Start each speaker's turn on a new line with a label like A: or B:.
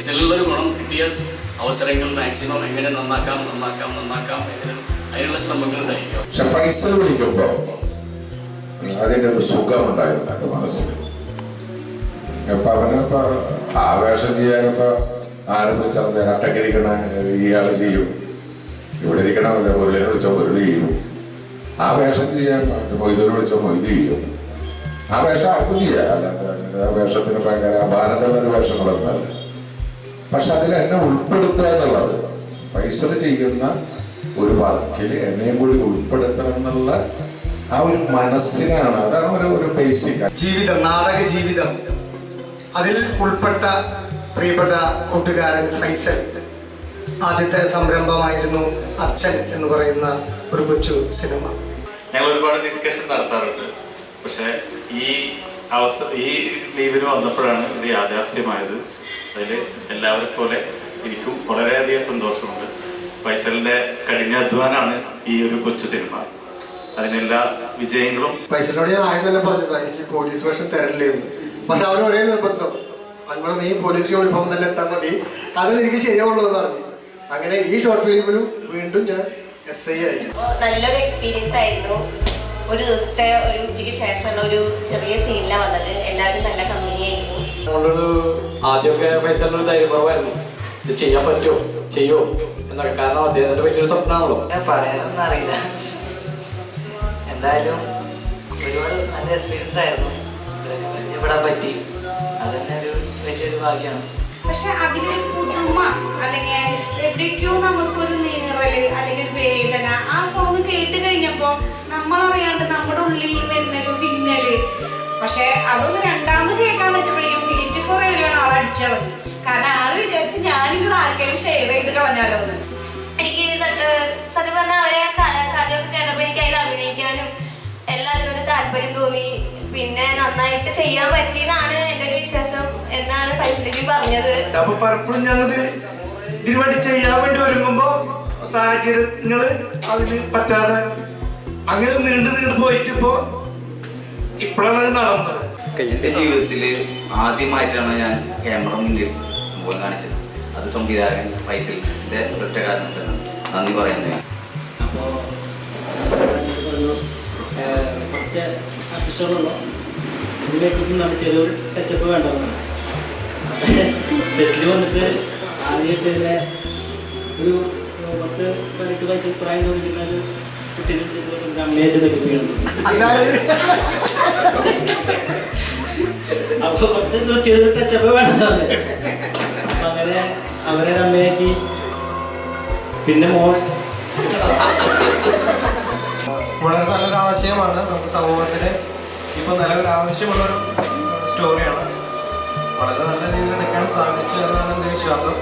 A: ഫൈസലിനുള്ള ഒരു ഗുണം കിട്ടിയ അവസരങ്ങൾ മാക്സിമം എങ്ങനെ നന്നാക്കാം നന്നാക്കാം നന്നാക്കാം അതിനുള്ള ശ്രമങ്ങൾ ഉണ്ടായിരിക്കും.
B: ഫൈസൽ വിളിക്കുമ്പോ അതിന്റെ ഒരു സുഖമുണ്ടായിരുന്നു മനസ്സിൽ. അപ്പൊ അവനിപ്പോ ആവേശം ചെയ്യാനൊക്കെ ആരും വിളിച്ചാൽ കട്ടക്കിരിക്കണ ഇയാൾ ചെയ്യും. ഇവിടെ ഇരിക്കണ മുരളിനെ വിളിച്ച മുരളി ചെയ്യും. ആ ചെയ്യാൻ മൊയ്തൂര് വിളിച്ച മൊയ്ത് ചെയ്യും. ആ ആർക്കും ചെയ്യാം അല്ലാണ്ട് വേഷത്തിന് ഭയങ്കര അപാരതയുള്ള ഒരു വേഷങ്ങളൊന്നുമല്ല. പക്ഷെ അതിൽ എന്നെ ഉൾപ്പെടുത്തുക എന്നുള്ളത്. ഫൈസൽ ചെയ്യുന്ന ഒരു വർക്കിൽ എന്നെയും കൂടി ഉൾപ്പെടുത്തണം എന്നുള്ള ആ ഒരു മനസ്സിനാണ്. അതാണ് ഒരു ഒരു ബേസിക്
C: ജീവിതം നാടക ജീവിതം. അതിൽ ഉൾപ്പെട്ട പ്രിയപ്പെട്ട കൂട്ടുകാരൻ ഫൈസൽ. ആദ്യത്തെ സംരംഭമായിരുന്നു അച്ഛൻ എന്ന് പറയുന്ന ഒരു കൊച്ചു സിനിമ.
D: ഞങ്ങൾ ഒരുപാട് ഡിസ്കഷൻ നടത്താറുണ്ട്. പക്ഷേ ഈ അവസ ഈ ലീവിന് വന്നപ്പോഴാണ് ഇത് യാഥാർത്ഥ്യമായത്. അതിൽ എല്ലാവരെ പോലെ എനിക്കും വളരെയധികം സന്തോഷമുണ്ട്. ഫൈസലിന്റെ കഠിനാധ്വാനാണ് ഈ ഒരു കൊച്ചു സിനിമ. അതിനെല്ലാ വിജയങ്ങളും
C: ഫൈസലിനോട് ഞാൻ ആയതെല്ലാം പറഞ്ഞതാ എനിക്ക് പോലീസ് വേഷം തരല്ലേ എന്ന് പക്ഷെ അവർ ഒരേ നിർബന്ധം. നമ്മൾ നീ പോലീസ് യൂണിഫോം തന്നെ ഇട്ടാൽ മതി. അത് എനിക്ക് ശരിയാവുള്ളൂ എന്ന് പറഞ്ഞു. അങ്ങനെ ഈ ഷോർട്ട് ഫിലിമിലും വീണ്ടും ഞാൻ എസ് ഐ ആയി.
E: നല്ലൊരു എക്സ്പീരിയൻസ് ആയിരുന്നു. ഒരു ദിവസത്തെ ഒരു ഉച്ചയ്ക്ക് ശേഷമുള്ള ഒരു ചെറിയ സീനിലാണ് വന്നത്. എല്ലാവരും നല്ല കമ്പനി ആയിരുന്നു
F: നമ്മളൊരു ആദ്യമൊക്കെ ഫൈസലിനൊരു ധൈര്യക്കുറവായിരുന്നു. ഇത് ചെയ്യാൻ പറ്റുമോ? ചെയ്യോ? എന്നൊക്കെ. കാരണം അദ്ദേഹത്തിന്റെ വലിയൊരു സ്വപ്നമാണല്ലോ
G: ഞാൻ പറയാനൊന്നും അറിയില്ല. എന്തായാലും ഒരുപാട് നല്ല എക്സ്പീരിയൻസ് ആയിരുന്നു. പരിചയപ്പെടാൻ പറ്റി. അതന്നെ ഒരു വലിയൊരു ഭാഗ്യമാണ്.
H: പക്ഷെ അതിലൊരു പുതുമ അല്ലെങ്കിൽ എവിടേക്കോ നമുക്കൊരു നീറൽ അല്ലെങ്കിൽ വേദന ആ സോങ് കേട്ട് കഴിഞ്ഞപ്പോ നമ്മളറിയാണ്ട് നമ്മുടെ ഉള്ളിൽ പക്ഷെ അതൊന്ന് രണ്ടാമത് കേൾക്കാന്ന് വെച്ചപ്പോഴേക്കും ഡിലിറ്റ് ഫോർ വരുവാണ് ആൾ അടിച്ചളഞ്ഞു കാരണം ആൾ വിചാരിച്ച് ഞാനിത് ആർക്കെങ്കിലും ഷെയർ ചെയ്ത് കളഞ്ഞാലോ എന്ന്.
E: എനിക്ക് സത്യം പറഞ്ഞാൽ അവരെ കഥയൊക്കെ കേട്ടപ്പോൾ എനിക്ക് അതിൽ അഭിനയിക്കാനും എല്ലാത്തിനോടും താല്പര്യം തോന്നി. പിന്നെ നന്നായിട്ട് ചെയ്യാൻ പറ്റിയെന്നാണ് എന്റെ ഒരു വിശ്വാസം എന്നാണ് ഫൈസലിക്ക് പറഞ്ഞത്.
I: അപ്പൊ പലപ്പോഴും ഞങ്ങൾ ഇതിനു വേണ്ടി ചെയ്യാൻ വേണ്ടി ഒരുങ്ങുമ്പോ സാഹചര്യങ്ങൾ അതിന് പറ്റാതെ അങ്ങനെ നീണ്ടു നീണ്ടു പോയിട്ട് ഇപ്പോ ഇപ്പോഴാണ് അത് നടന്നത്.
J: എന്റെ ജീവിതത്തിൽ ആദ്യമായിട്ടാണ് ഞാൻ ക്യാമറ മുന്നിൽ മുഖം കാണിച്ചത്. അത് സംവിധായകൻ ഫൈസലിന്റെ ഒരൊറ്റ കാരണം തന്നെ. നന്ദി പറയുന്നത് അപ്പോ
G: അപ്പോൾ കുറച്ച് ആർട്ടിസ്റ്റുകളുണ്ടോ ഇതിലേക്കൊന്നും നമ്മൾ ചെറിയൊരു ടച്ചപ്പ് വേണ്ടതാണ്. സെറ്റിൽ വന്നിട്ട് ആദ്യമായിട്ട് തന്നെ ഒരു പത്ത് പതിനെട്ട് വയസ്സ് പ്രായം തോന്നിക്കുന്ന ഒരു ഒരു വേണം അപ്പൊ കുറച്ച് ചെറിയൊരു ടച്ചപ്പ് വേണ്ടതാണ് അപ്പം അങ്ങനെ അവരെ ഒരു അമ്മയാക്കി പിന്നെ മോൻ
C: വളരെ നല്ലൊരു ആശയമാണ് നമുക്ക് സമൂഹത്തിന് ഇപ്പോൾ നിലവിൽ ആവശ്യമുള്ളൊരു സ്റ്റോറിയാണ് വളരെ നല്ല രീതിയിൽ എടുക്കാൻ സാധിച്ചു എന്നാണ് എന്റെ വിശ്വാസം.